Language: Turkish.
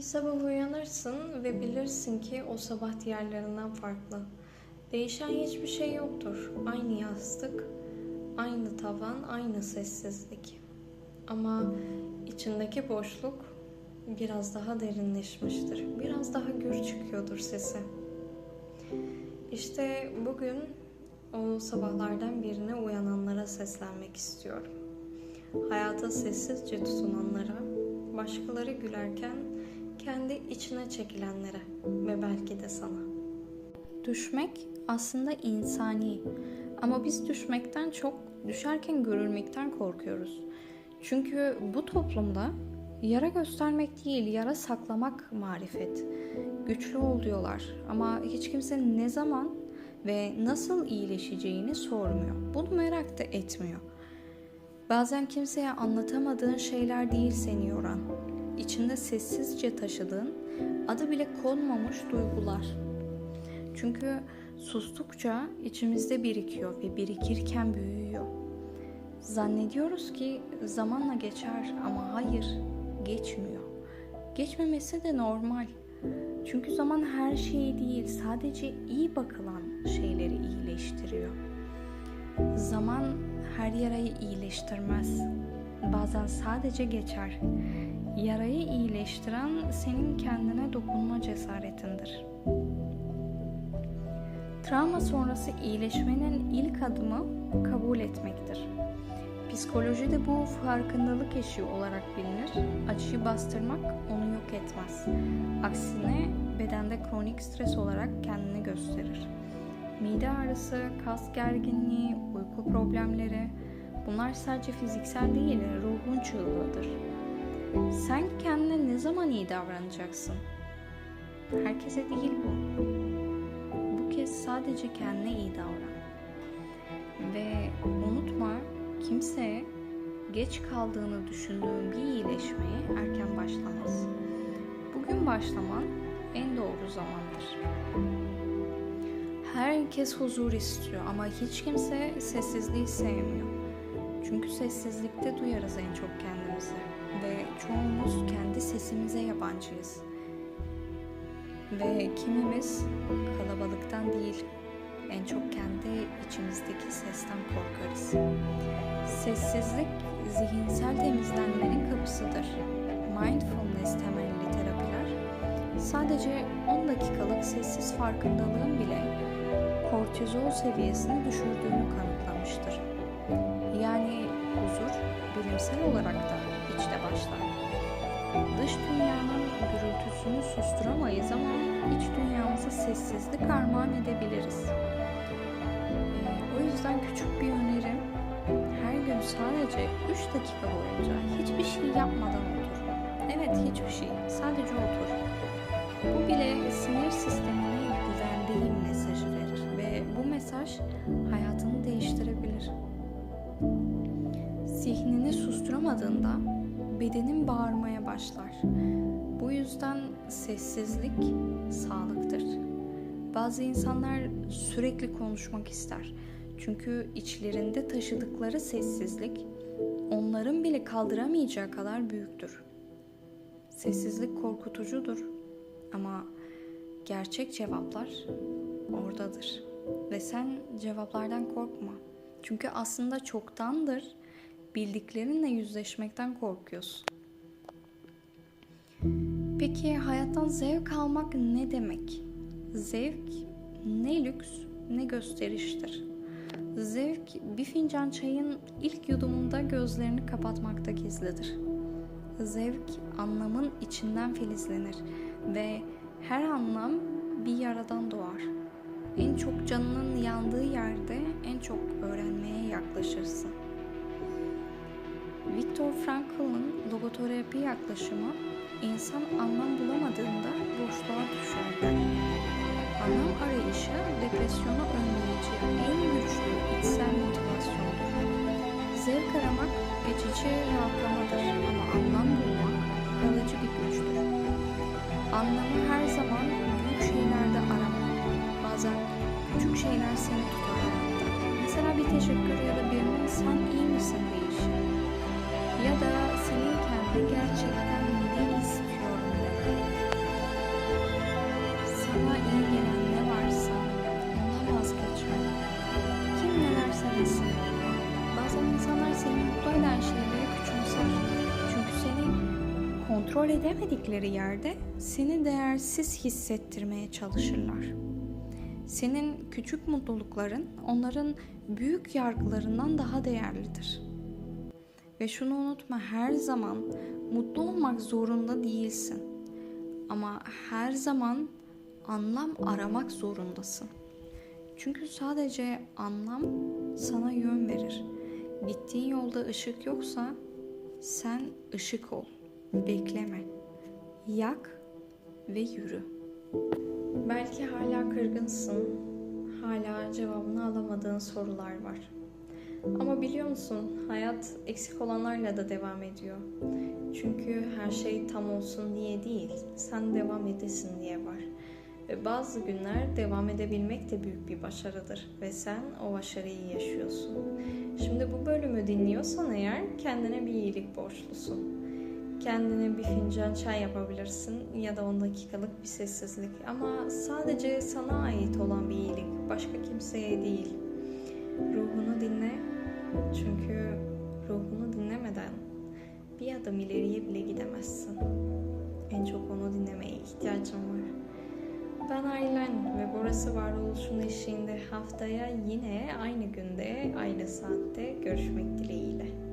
Bir sabah uyanırsın ve bilirsin ki o sabah diğerlerinden farklı. Değişen hiçbir şey yoktur. Aynı yastık, aynı tavan, aynı sessizlik. Ama içindeki boşluk biraz daha derinleşmiştir. Biraz daha gür çıkıyordur sesi. İşte bugün o sabahlardan birine uyananlara seslenmek istiyorum. Hayata sessizce tutunanlara, başkaları gülerken kendi içine çekilenlere ve belki de sana. Düşmek aslında insani ama biz düşmekten çok düşerken görülmekten korkuyoruz. Çünkü bu toplumda yara göstermek değil, yara saklamak marifet. Güçlü ol diyorlar ama hiç kimse ne zaman ve nasıl iyileşeceğini sormuyor. Bunu merak da etmiyor. Bazen kimseye anlatamadığın şeyler değil seni yoran. İçinde sessizce taşıdığın, adı bile konmamış duygular. Çünkü sustukça içimizde birikiyor ve birikirken büyüyor. Zannediyoruz ki zamanla geçer ama hayır, geçmiyor. Geçmemesi de normal. Çünkü zaman her şeyi değil, sadece iyi bakılan şeyleri iyileştiriyor. Zaman her yarayı iyileştirmez. Bazen sadece geçer. Yarayı iyileştiren senin kendine dokunma cesaretindir. Travma sonrası iyileşmenin ilk adımı kabul etmektir. Psikolojide bu farkındalık eşiği olarak bilinir. Acıyı bastırmak onu yok etmez. Aksine bedende kronik stres olarak kendini gösterir. Mide ağrısı, kas gerginliği, uyku problemleri bunlar sadece fiziksel değil, ruhun çığlığıdır. Sen kendine ne zaman iyi davranacaksın? Herkese değil bu. Bu kez sadece kendine iyi davran. Ve unutma kimse geç kaldığını düşündüğün bir iyileşmeye erken başlamaz. Bugün başlaman en doğru zamandır. Herkes huzur istiyor ama hiç kimse sessizliği sevmiyor. Çünkü sessizlikte duyarız en çok kendimizi ve çoğumuz kendi sesimize yabancıyız. Ve kimimiz kalabalıktan değil, en çok kendi içimizdeki sesten korkarız. Sessizlik zihinsel temizlenmenin kapısıdır. Mindfulness temelli terapiler sadece 10 dakikalık sessiz farkındalığın bile kortizol seviyesini düşürdüğünü kanıtlamıştır. Yani huzur bilimsel olarak da içte başlar. Dış dünyanın gürültüsünü susturamayız ama iç dünyamıza sessizlik armağan edebiliriz. Ee, o yüzden küçük bir önerim her gün sadece 3 dakika boyunca hiçbir şey yapmadan otur. Evet hiçbir şey, sadece otur. Bu bile sinir sistemine güvendeyim mesajı verir ve bu mesaj hayatını değiştirebilir. Zihnini susturamadığında bedenin bağırmaya başlar. Bu yüzden sessizlik sağlıktır. Bazı insanlar sürekli konuşmak ister. Çünkü içlerinde taşıdıkları sessizlik onların bile kaldıramayacağı kadar büyüktür. Sessizlik korkutucudur ama gerçek cevaplar oradadır. Ve sen cevaplardan korkma. Çünkü aslında çoktandır bildiklerinle yüzleşmekten korkuyorsun. Peki hayattan zevk almak ne demek? Zevk ne lüks ne gösteriştir. Zevk bir fincan çayın ilk yudumunda gözlerini kapatmakta gizlidir. Zevk anlamın içinden filizlenir ve her anlam bir yaradan doğar. En çok canının yandığı yerde en çok öğrenmeye yaklaşırsın. Viktor Frankl'ın logoterapi yaklaşımı insan anlam bulamadığında boşluğa düşer. Anlam arayışı depresyonu önleyici en güçlü içsel motivasyondur. Zevk aramak geçici rahatlamadır ama anlam bulmak kalıcı bir güçtür. Anlamı her zaman büyük şeylerde arama. Bazen küçük şeyler seni tutar hayatta. Mesela bir teşekkür ya da birinin sen iyi misin deyişi ya da senin kendi gerçekten ne istiyorum demek. Sana iyi gelen ne varsa ondan vazgeçmek. Kim ne derse desin. Bazen insanlar seni mutlu eden şeyleri küçümser. Çünkü seni kontrol edemedikleri yerde seni değersiz hissettirmeye çalışırlar. Senin küçük mutlulukların onların büyük yargılarından daha değerlidir.'' Ve şunu unutma her zaman mutlu olmak zorunda değilsin. Ama her zaman anlam aramak zorundasın. Çünkü sadece anlam sana yön verir. Gittiğin yolda ışık yoksa sen ışık ol. Bekleme. Yak ve yürü. Belki hala kırgınsın. Hala cevabını alamadığın sorular var. Ama biliyor musun hayat eksik olanlarla da devam ediyor. Çünkü her şey tam olsun diye değil, sen devam edesin diye var. Ve bazı günler devam edebilmek de büyük bir başarıdır ve sen o başarıyı yaşıyorsun. Şimdi bu bölümü dinliyorsan eğer kendine bir iyilik borçlusun. Kendine bir fincan çay yapabilirsin ya da 10 dakikalık bir sessizlik ama sadece sana ait olan bir iyilik, başka kimseye değil. Ruhunu dinle çünkü ruhunu dinlemeden bir adım ileriye bile gidemezsin. En çok onu dinlemeye ihtiyacım var. Ben Aylen ve burası Varoluş'un eşiğinde haftaya yine aynı günde, aynı saatte görüşmek dileğiyle.